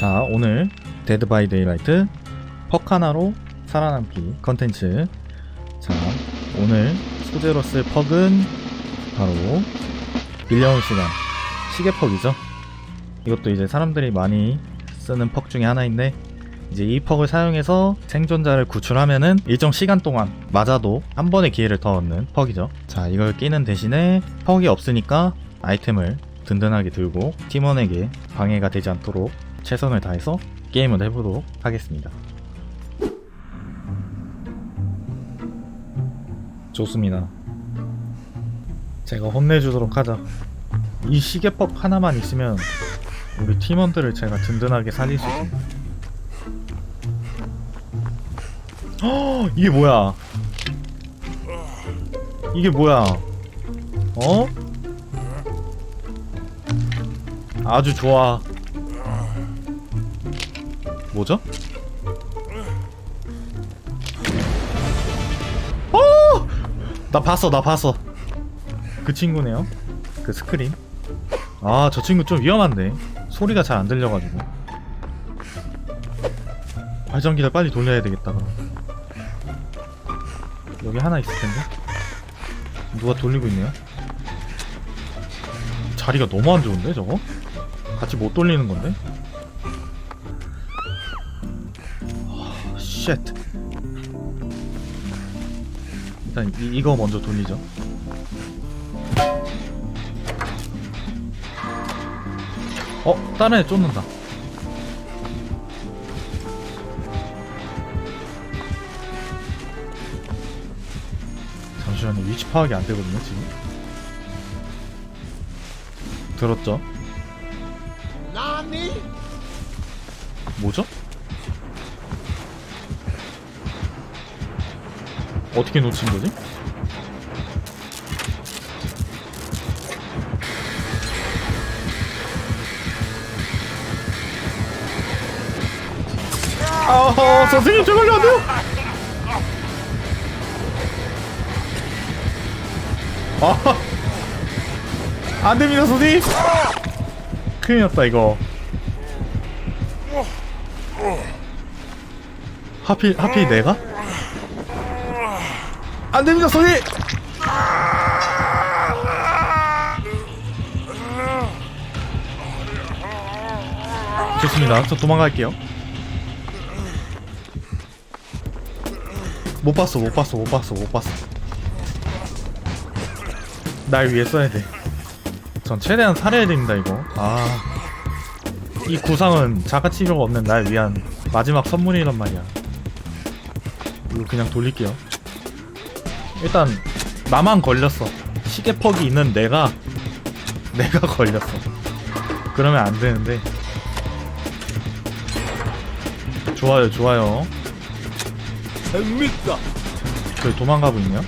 자 오늘 데드 바이 데이라이트 퍽 하나로 살아남기 컨텐츠. 자 오늘 소재로 쓸 퍽은 바로 밀려온 시간. 시계 퍽이죠. 이것도 이제 사람들이 많이 쓰는 퍽 중에 하나인데 이제 이 퍽을 사용해서 생존자를 구출하면은 일정 시간 동안 맞아도 한 번의 기회를 더 얻는 퍽이죠. 자 이걸 끼는 대신에 퍽이 없으니까 아이템을 든든하게 들고 팀원에게 방해가 되지 않도록 최선을 다해서 게임을 해보도록 하겠습니다. 좋습니다. 제가 혼내주도록 하자. 이 시계법 하나만 있으면 우리 팀원들을 제가 든든하게 살릴 수 있습니다. 헉, 이게 뭐야? 이게 뭐야? 어? 아주 좋아. 뭐죠? 어! 나 봤어, 나 봤어. 그 친구네요. 그 스크린. 아, 저 친구 좀 위험한데. 소리가 잘 안 들려가지고. 발전기를 빨리 돌려야 되겠다. 여기 하나 있을 텐데. 누가 돌리고 있네요. 자리가 너무 안 좋은데, 저거? 같이 못 돌리는 건데? 쉣. 일단 이, 이거 먼저 돌리죠. 어, 다른 애 쫓는다. 잠시만요. 위치 파악이 안 되거든요, 지금. 들었죠? 뭐죠? 어떻게 놓친 거지? 아, 선생님 저 걸려 안 돼요. 아, 안 됩니다, 선생님. 큰일 났다 이거. 하필 하필 내가? 안 됩니다, 선생님. 좋습니다. 저 도망갈게요. 못 봤어, 못 봤어, 못 봤어, 못 봤어. 날 위해 써야 돼. 전 최대한 살아야 됩니다, 이거. 아. 이 구상은 자가치료가 없는 날 위한 마지막 선물이란 말이야. 이거 그냥 돌릴게요. 일단, 나만 걸렸어. 시계 퍽이 있는 내가, 내가 걸렸어. 그러면 안 되는데. 좋아요, 좋아요. 됩니까? 저기 도망가고 있네요.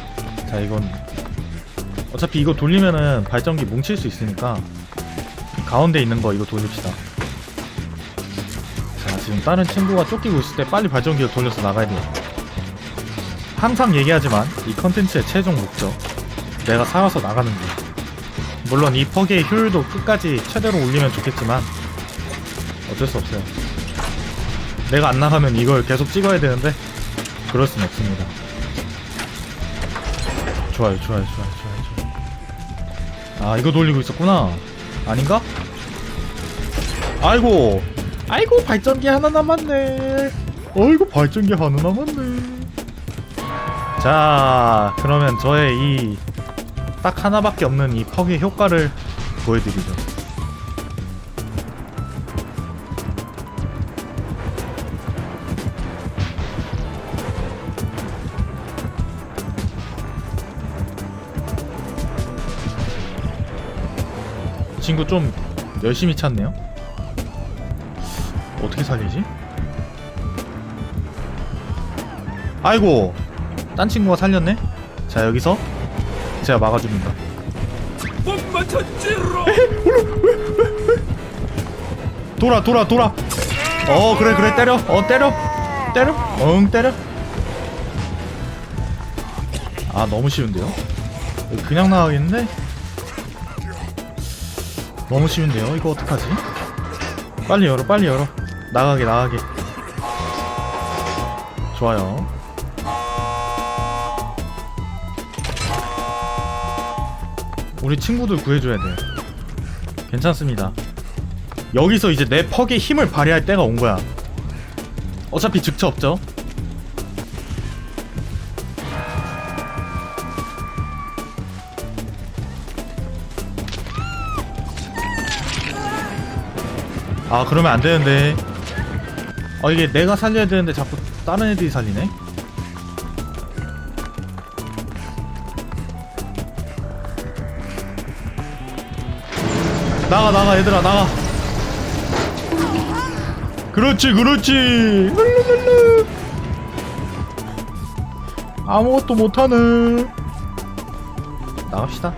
자, 이건 어차피 이거 돌리면은 발전기 뭉칠 수 있으니까 가운데 있는 거 이거 돌립시다. 자, 지금 다른 친구가 쫓기고 있을 때 빨리 발전기를 돌려서 나가야 돼요. 항상 얘기하지만 이 컨텐츠의 최종 목적 내가 살아서 나가는 거. 물론 이 퍽의 효율도 끝까지 최대로 올리면 좋겠지만 어쩔 수 없어요. 내가 안 나가면 이걸 계속 찍어야 되는데 그럴 순 없습니다. 좋아요, 좋아요, 좋아요, 좋아요, 좋아요. 아, 이거 돌리고 있었구나. 아닌가? 아이고, 아이고, 발전기 하나 남았네. 어이구, 발전기 하나 남았네. 자, 그러면 저의 이 딱 하나밖에 없는 이 퍽의 효과를 보여드리죠. 이 친구 좀 열심히 찾네요. 어떻게 살리지? 아이고, 딴 친구가 살렸네. 자 여기서 제가 막아줍니다. 돌아, 돌아, 돌아. 어 그래 그래 때려. 어 때려, 때려. 응 때려. 아 너무 쉬운데요? 그냥 나가겠는데? 너무 쉬운데요? 이거 어떡하지? 빨리 열어 빨리 열어 나가게 나가게 좋아요 우리 친구들 구해줘야 돼. 괜찮습니다. 여기서 이제 내 퍽의 힘을 발휘할 때가 온 거야. 어차피 즉처 없죠? 아 그러면 안 되는데. 아 이게 내가 살려야 되는데 자꾸 다른 애들이 살리네 나가 나가 얘들아 나가. 그렇지 그렇지. 룰루룰루. 아무것도 못하는. 나갑시다